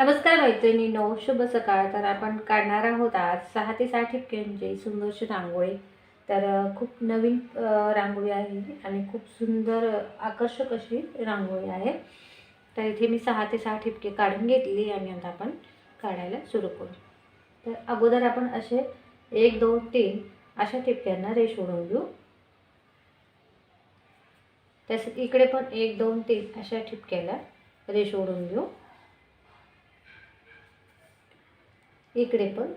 नमस्कार मैत्रिणींनो शुभ सकाळ. तर आपण काढणार आहोत आज सहा ते सहा ठिपक्यांचे म्हणजे सुंदरशी रांगोळी. तर खूप नवीन रांगोळी आहे आणि खूप सुंदर आकर्षक अशी रांगोळी आहे. तर इथे मी सहा ते सहा ठिपके काढून घेतली आणि आता आपण काढायला सुरू करू. तर अगोदर आपण असे एक दोन तीन अशा ठिपक्यांना रेष ओढून घेऊ. तसं इकडे पण एक दोन तीन अशा ठिपक्याला रेष ओढून घेऊ. इकडे पण.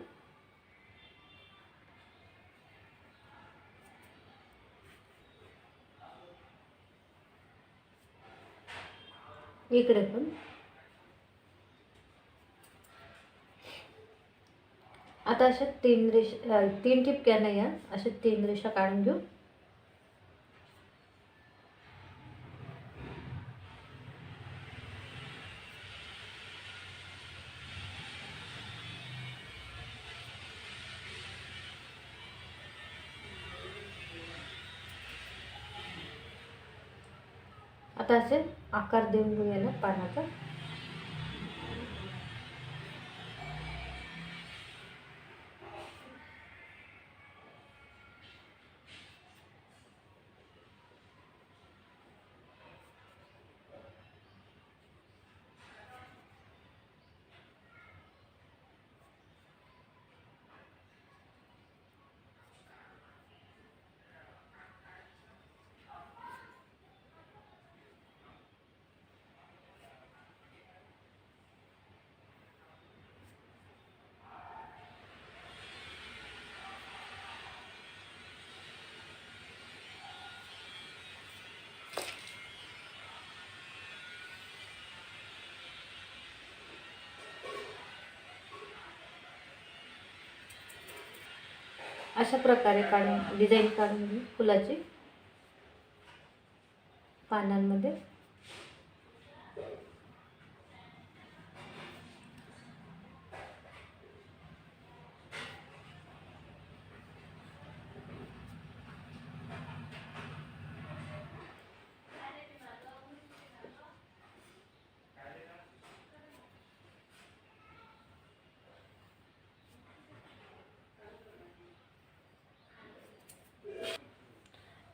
इकडे पण. आता अशा तीन रेषा तीन ठिपक्यानं या अशा तीन रेषा काढून घेऊ. आता असे आकार देऊन घेऊ याला पानाचा. अशा प्रकारे काढून डिझाईन काढून घेऊ फुलाची पानांमध्ये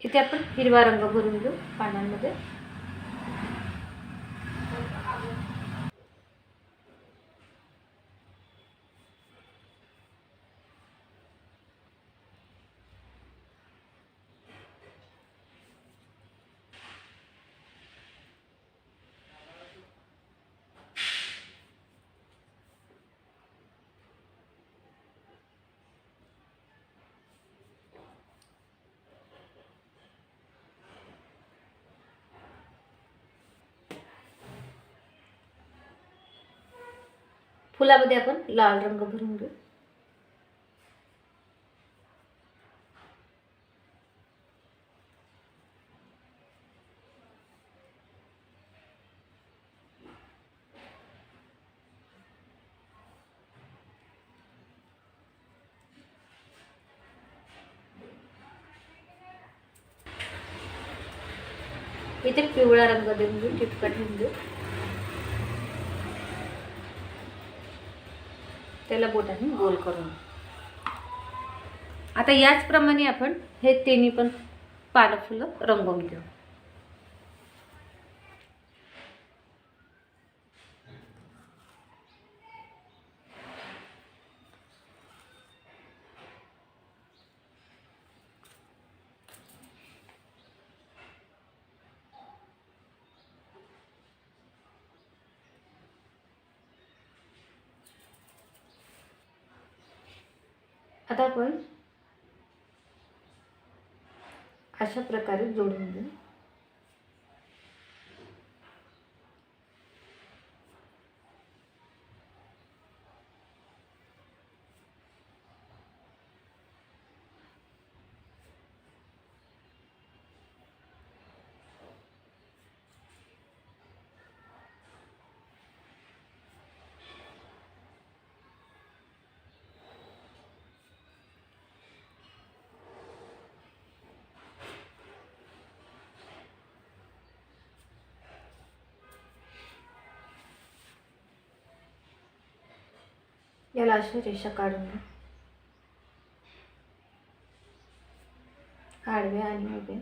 इथे आपण हिरवा रंग भरून घेऊ पानांमध्ये. फुलामध्ये आपण लाल रंग भरून घेऊ. इथे पिवळा रंग देऊन घेऊ टिपका ठेवून घेऊ. त्याला बोटाने गोल करून. आता याचप्रमाणे आपण हे तिन्ही पण पानं फुलं रंगवून घेऊ. आता आपण अशा प्रकारे जोडून घेऊ याला अशा रेषा काढून घ्या आडव्या आणि उभे.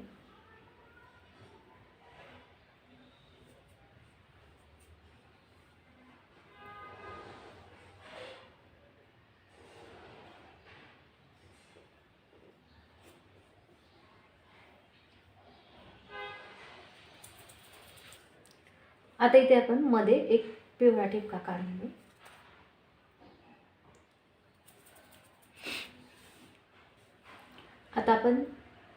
आता इथे आपण मध्ये एक पिवळा ठिपका काढून घेऊ. आता आपण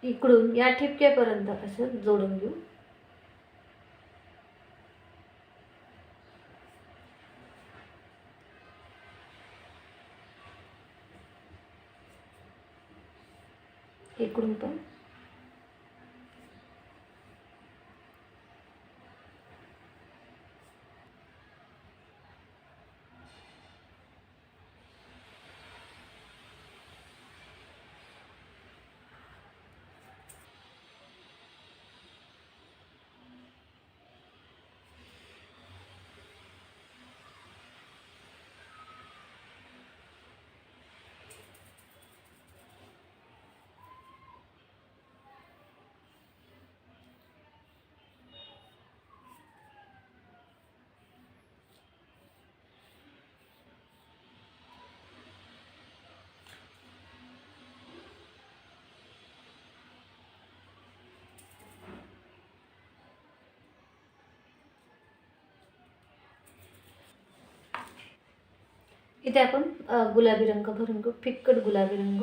इकडून या ठिपक्यापर्यंत असं जोडून घेऊ. इकडून पण. इथे आपण गुलाबी रंग भरून घेऊ फिक्कट गुलाबी रंग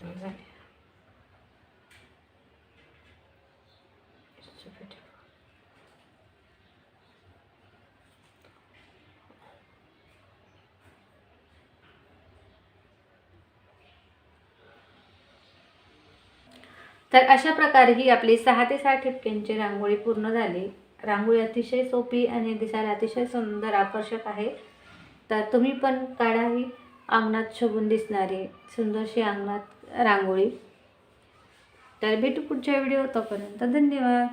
Exactly. तर अशा प्रकारे ही आपली सहा ते सहा ठिपक्यांची रांगोळी पूर्ण झाली. रांगोळी अतिशय सोपी आणि दिसायला अतिशय सुंदर आकर्षक आहे. तर तुम्ही पण काढा ही अंगणात शोभून दिसणारी सुंदरशी अंगणात रांगोळी. तर भेटू पुढच्या व्हिडिओ तोपर्यंत धन्यवाद.